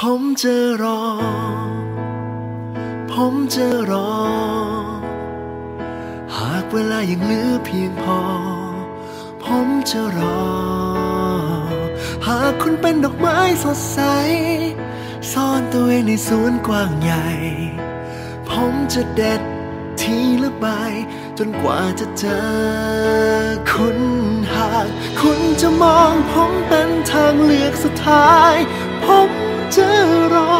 ผมจะรอ ผมจะรอ หากเวลายังเหลือเพียงพอ ผมจะรอ หากคุณเป็นดอกไม้สดใส ซ่อนตัวเองในสวนกว้างใหญ่ ผมจะเด็ดทีละใบจนกว่าจะเจอคุณหาก คุณจะมองผมเป็นทางเลือกสุดท้าย ผม จะรอ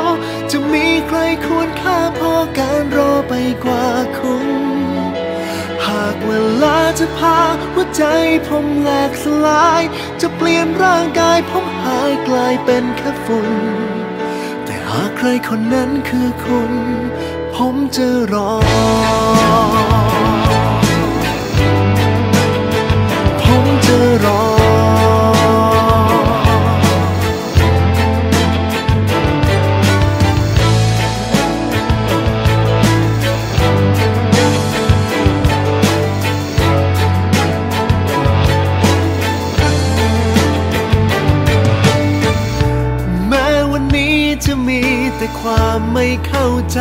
จะมีใครควรค่าพอการรอไปกว่าคุณ หากเวลาจะพาหัวใจผมแหลกสลาย จะเปลี่ยนร่างกายผมหายกลายเป็นแค่ฝุ่น แต่หากใครคนนั้นคือคุณ ผมจะรอ แต่ความไม่เข้าใจ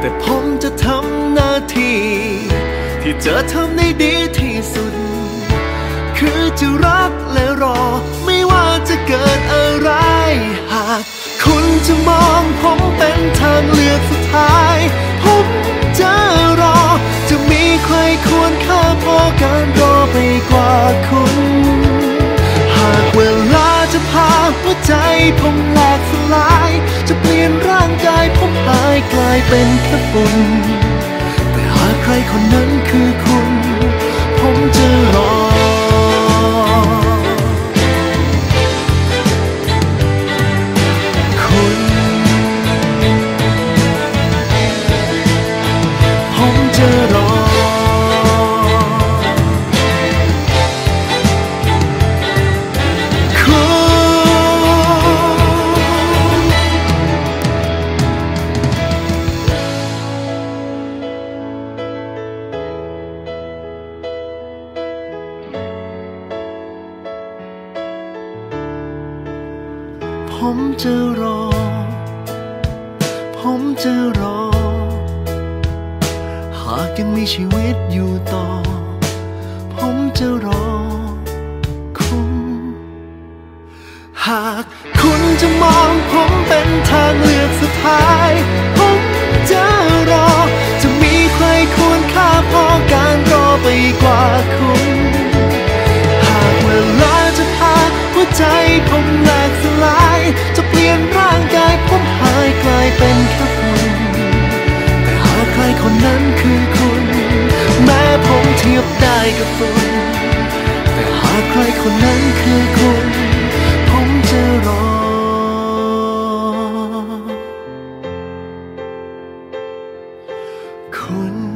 แต่ผมจะทำหน้าที่ ที่จะทำได้ดีที่สุด คือจะรักและรอ ไม่ว่าจะเกิดอะไร หาก คุณจะมองผมเป็นทางเลือกสุดท้าย ผมแหลกสลาย จะเปลี่ยนร่างกายผมหายกลายเป็นแค่ฝุ่นแต่หากใครคนนั้นคือคุณ ผมจะรอ ผมจะรอ หากยังมีชีวิตอยู่ต่อ ผมจะรอคุณ หากคุณจะมองผมเป็น ทียบได้กับฝุ่นแต่หากใครคนนั้นคือคุณ ผมจะรอคุณ